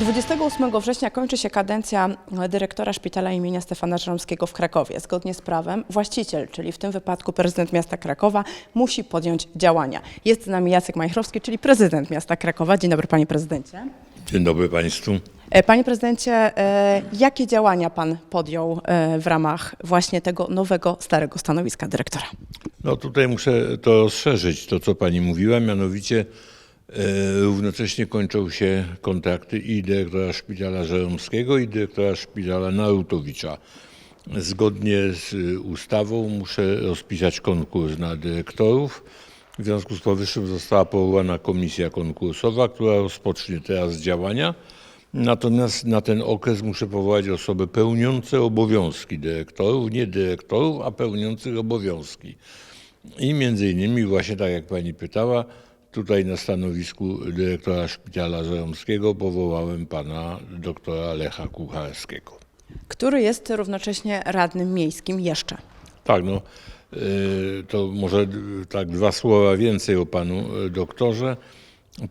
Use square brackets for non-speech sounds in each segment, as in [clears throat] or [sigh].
28 września kończy się kadencja dyrektora szpitala imienia Stefana Żeromskiego w Krakowie. Zgodnie z prawem właściciel, czyli w tym wypadku prezydent miasta Krakowa, musi podjąć działania. Jest z nami Jacek Majchrowski, czyli prezydent miasta Krakowa. Dzień dobry panie prezydencie. Dzień dobry Państwu. E, Panie prezydencie, e, jakie działania pan podjął e, w ramach właśnie tego nowego, starego stanowiska dyrektora? No tutaj muszę to rozszerzyć, to co Pani mówiła, mianowicie równocześnie kończą się kontrakty i dyrektora szpitala Żeromskiego i dyrektora szpitala Narutowicza. Zgodnie z y, ustawą muszę rozpisać konkurs na dyrektorów. W związku z powyższym została powołana komisja konkursowa, która rozpocznie teraz działania. Natomiast na ten okres muszę powołać osoby pełniące obowiązki dyrektorów, nie dyrektorów, a pełniących obowiązki. I między innymi właśnie tak jak pani pytała, tutaj na stanowisku dyrektora szpitala Żeromskiego powołałem pana doktora Lecha Kucharskiego. Który jest równocześnie radnym miejskim jeszcze. Tak, no y, to może tak dwa słowa więcej o panu y, doktorze.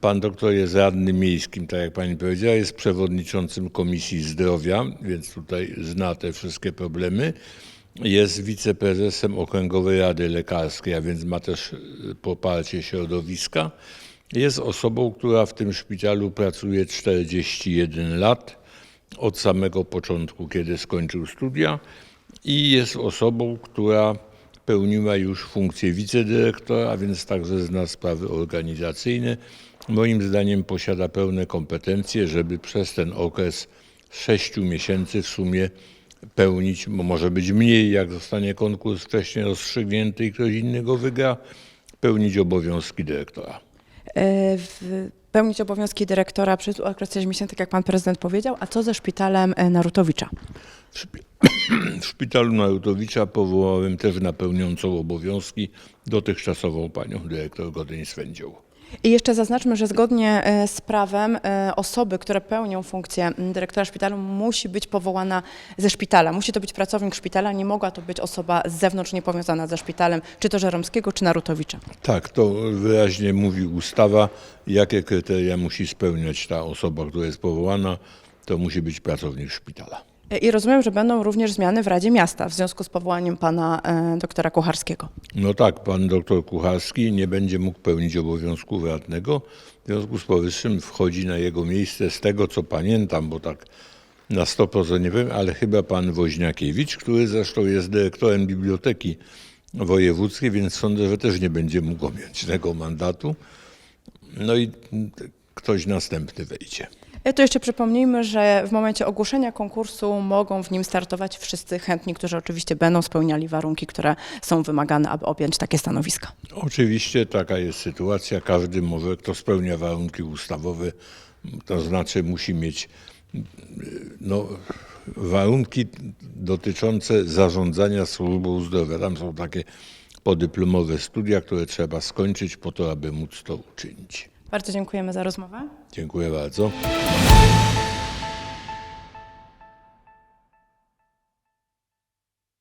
Pan doktor jest radnym miejskim, tak jak pani powiedziała, jest przewodniczącym Komisji Zdrowia, więc tutaj zna te wszystkie problemy. Jest wiceprezesem Okręgowej Rady Lekarskiej, a więc ma też y, poparcie środowiska. Jest osobą, która w tym szpitalu pracuje 41 lat od samego początku, kiedy skończył studia i jest osobą, która pełniła już funkcję wicedyrektora, a więc także zna sprawy organizacyjne. Moim zdaniem posiada pełne kompetencje, żeby przez ten okres sześciu miesięcy w sumie pełnić, bo może być mniej, jak zostanie konkurs wcześniej rozstrzygnięty i ktoś inny go wygra, pełnić obowiązki dyrektora. E, w- Pełnić obowiązki dyrektora przez okres 6 miesięcy, tak jak pan prezydent powiedział, a co ze szpitalem e, Narutowicza? W, szpi- [clears throat] w szpitalu Narutowicza powołałem też na pełniącą obowiązki dotychczasową panią dyrektor Godyń Swędzią. I jeszcze zaznaczmy, że zgodnie e, z prawem e, osoby, które pełnią funkcję dyrektora szpitalu, musi być powołana ze szpitala. Musi to być pracownik szpitala, nie mogła to być osoba z zewnątrz niepowiązana ze szpitalem, czy to Żeromskiego, czy Narutowicza. Tak, to wyraźnie mówi ustawa, jakie kryteria musi spełniać ta osoba, która jest powołana. To musi być pracownik szpitala. E, I rozumiem, że będą również zmiany w Radzie Miasta w związku z powołaniem pana e, doktora Kucharskiego. No tak, pan doktor Kucharski nie będzie mógł pełnić obowiązku radnego. W związku z powyższym wchodzi na jego miejsce, z tego co pamiętam, bo tak na 100% nie wiem, ale chyba pan Woźniakiewicz, który zresztą jest dyrektorem biblioteki wojewódzkiej, więc sądzę, że też nie będzie mógł objąć tego mandatu. No i ktoś następny wejdzie. To jeszcze przypomnijmy, że w momencie ogłoszenia konkursu mogą w nim startować wszyscy chętni, którzy oczywiście będą spełniali warunki, które są wymagane, aby objąć takie stanowiska. Oczywiście taka jest sytuacja. Każdy może, kto spełnia warunki ustawowe, to znaczy musi mieć no, warunki dotyczące zarządzania służbą zdrowia. Tam są takie podyplomowe studia, które trzeba skończyć po to, aby móc to uczynić. Bardzo dziękujemy za rozmowę. Dziękuję bardzo.